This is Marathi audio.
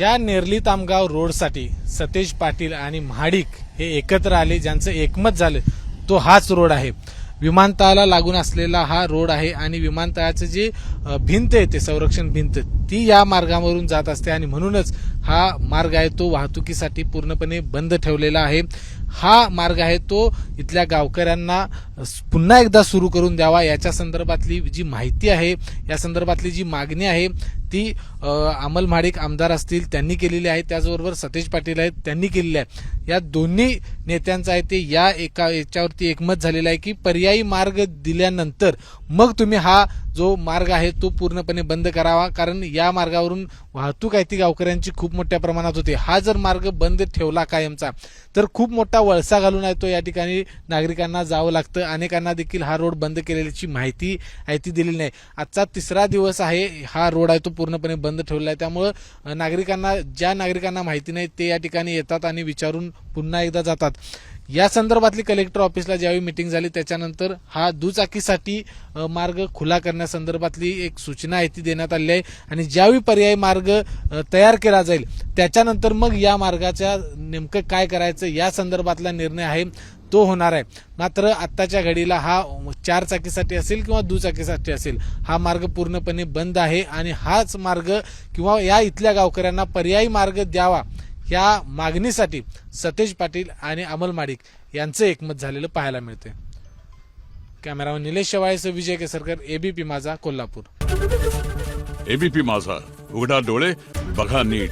ज्या नेरली तामगाव रोडसाठी सतेज पाटील आणि महाडिक हे एकत्र आले ज्यांचं एकमत झालं तो हाच रोड आहे. विमानतळाला लागून असलेला हा रोड आहे आणि विमानतळाचं जे भिंत आहे ते संरक्षण भिंत ती या मार्गावरून जात असते आणि म्हणूनच हा मार्ग आहे तो वाहतुकीसाठी पूर्णपणे बंद ठेवलेला आहे. हा मार्ग आहे तो इथल्या गावकऱ्यांना पुन्हा एकदा सुरू करून द्यावा. याच्या संदर्भातली जी माहिती आहे या संदर्भातली जी मागणी आहे ती अमल महाडिक आमदार असतील त्यांनी केलेली आहे. त्याचबरोबर सतेज पाटील आहेत त्यांनी केलेली आहे. या दोन्ही नेत्यांचं आहे ते या एका याच्यावरती एकमत झालेलं आहे की पर्यायी मार्ग दिल्यानंतर मग तुम्ही हा जो मार्ग आहे तो पूर्णपणे बंद करावा. कारण या मार्गावरून वाहतूक आहे ती गावकऱ्यांची खूप मोठ्या प्रमाणात होते. हा जर मार्ग बंद ठेवला कायमचा तर खूप मोठा वळसा घालून आहे तो या ठिकाणी नागरिकांना जावं लागतं. अनेकांना देखील हा रोड बंद केलेल्याची माहिती आहे ती दिलेली नाही. आजचा तिसरा दिवस आहे हा रोड आहे तो पूर्णपणे बंद ठेवला आहे. त्यामुळं नागरिकांना ज्या नागरिकांना माहिती नाही ते या ठिकाणी येतात आणि विचारून पुन्हा एकदा जातात. या संदर्भातली कलेक्टर ऑफिसला ज्यावेळी मिटिंग झाली त्याच्यानंतर हा दुचाकीसाठी मार्ग खुला करण्यासंदर्भातली एक सूचना आहे ती देण्यात आली आहे. आणि ज्यावेळी पर्यायी मार्ग तयार केला जाईल त्याच्यानंतर मग या मार्गाच्या नेमकं काय करायचं या संदर्भातला निर्णय आहे तो होणार आहे. मात्र आत्ताच्या घडीला हा चार चाकीसाठी असेल किंवा दुचाकीसाठी असेल हा मार्ग पूर्णपणे बंद आहे. आणि हाच मार्ग किंवा या इथल्या गावकऱ्यांना पर्यायी मार्ग द्यावा या मागणीसाठी सतेज पाटील आणि अमल माडिक यांचं एकमत झालेलं पाहायला मिळते कॅमेरामन निलेश शेवाळेसह विजय केसरकर एबीपी माझा कोल्हापूर. एबीपी माझा. उघडा डोळे बघा नीट.